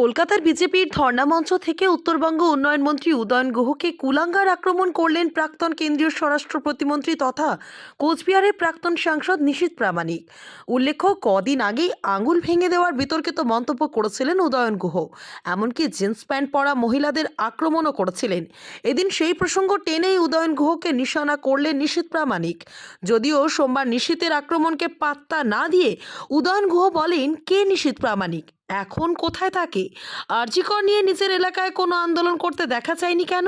কলকাতার বিজেপির ধর্ণামঞ্চ থেকে উত্তরবঙ্গ উন্নয়ন মন্ত্রী উদয়ন গুহকে কুলাঙ্গার আক্রমণ করলেন প্রাক্তন কেন্দ্রীয় স্বরাষ্ট্র প্রতিমন্ত্রী তথা কোচবিহারের প্রাক্তন সাংসদ নিশীথ প্রামাণিক। উল্লেখ্য, কদিন আগেই আঙুল ভেঙে দেওয়ার বিতর্কিত মন্তব্য করেছিলেন উদয়ন গুহ। এমনকি জিন্স প্যান্ট পরা মহিলাদের আক্রমণও করেছিলেন। এদিন সেই প্রসঙ্গ টেনেই উদয়ন গুহকে নিশানা করলেন নিশীথ প্রামাণিক। যদিও সোমবার নিশীথের আক্রমণকে পাত্তা না দিয়ে উদয়ন গুহ বলেন, কে নিশীথ প্রামাণিক? এখন কোথায় থাকে? আরজিকর নিয়ে নিজের এলাকায় কোনো আন্দোলন করতে দেখা যায়নি কেন?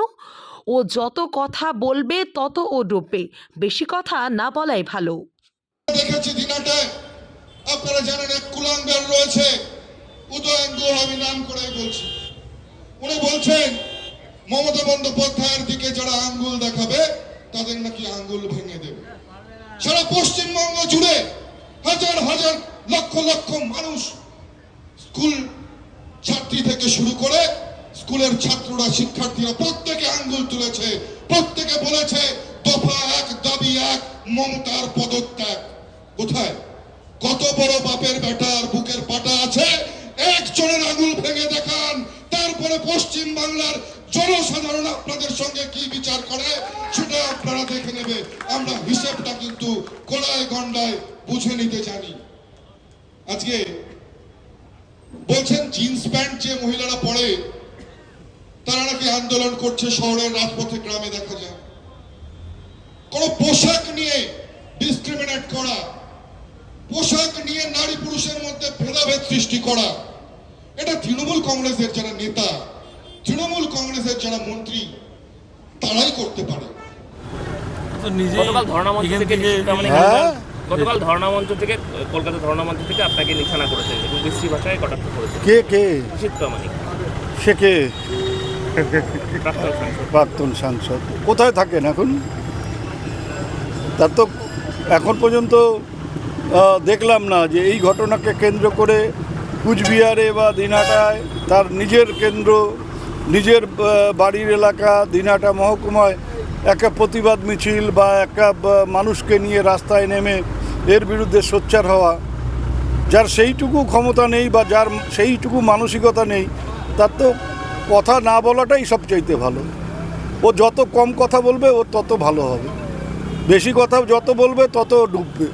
ও যত কথা বলবে, তত ও ডুববে। বেশি কথা না বলাই ভালো। দেখেছি দিনাটে আপনারা জানেন এক কুলাঙ্গার রয়েছে। উদয়ন গুহ আমি নাম করেই বলছি। উনি বলছেন, মমতা বন্দ্যোপাধ্যায়ের দিকে যারা আঙ্গুল দেখাবে, তাদের নাকি আঙ্গুল ভেঙে দেবে। সারা পশ্চিমবঙ্গ জুড়ে হাজার হাজার লক্ষ লক্ষ মানুষ স্কুল ছাত্রী থেকে শুরু করে স্কুলের ছাত্ররা শিক্ষার্থীরা প্রত্যেকে আঙ্গুল তুলেছে, প্রত্যেকে বলেছে, দফা এক, দাবি এক, মমতার পদত্যাগ। কোথায়? কত বড় বাপের বেটার বুকের পাটা আছে? একজনের আঙুল ভেঙে দেখান, তারপরে পশ্চিম বাংলার জনসাধারণ আপনাদের সঙ্গে কি বিচার করে, সেটা আপনারা দেখে নেবে। আমরা হিসেবটা কিন্তু গোড়ায় গন্ডায় বুঝে নিতে জানি। আজকে বলছেন জিন্স প্যান্ট যে মহিলারা পরে তারা নাকি আন্দোলন করছে শহরের রাজপথে গ্রামে দেখা যায়। কোন পোশাক নিয়ে ডিসক্রিমিনেট করা পোশাক নিয়ে নারী পুরুষের মধ্যে ভেদাভেদ সৃষ্টি করা এটা তৃণমূল কংগ্রেসের যারা নেতা তৃণমূল কংগ্রেসের যারা মন্ত্রী তারাই করতে পারে। তো নিজে গতকাল ধর্ণামঞ্চ থেকে গতকাল ধর্ণামঞ্চ থেকে কলকাতা ধর্ণামঞ্চ থেকে আপনাকে নিশানা করেছে এবং বিশ্রী ভাষায় কটাক্ষ করেছে কে কে? নিশীথ প্রামাণিক সে কে? প্রাক্তন সাংসদ। কোথায় থাকেন এখন? তার তো এখন পর্যন্ত দেখলাম না যে এই ঘটনাকে কেন্দ্র করে কুচবিহারে বা দিনাটায় তার নিজের কেন্দ্র নিজের বাড়ির এলাকা দিনাটা মহকুমায় একটা প্রতিবাদ মিছিল বা একটা মানুষকে নিয়ে রাস্তায় নেমে এর বিরুদ্ধে সোচ্চার হওয়া, যার সেইটুকু ক্ষমতা নেই বা যার সেইটুকু মানসিকতা নেই, তার তো কথা না বলাটাই সব চাইতে ভালো। ও যত কম কথা বলবে, ও তত ভালো হবে। বেশি কথা যত বলবে, তত ডুববে।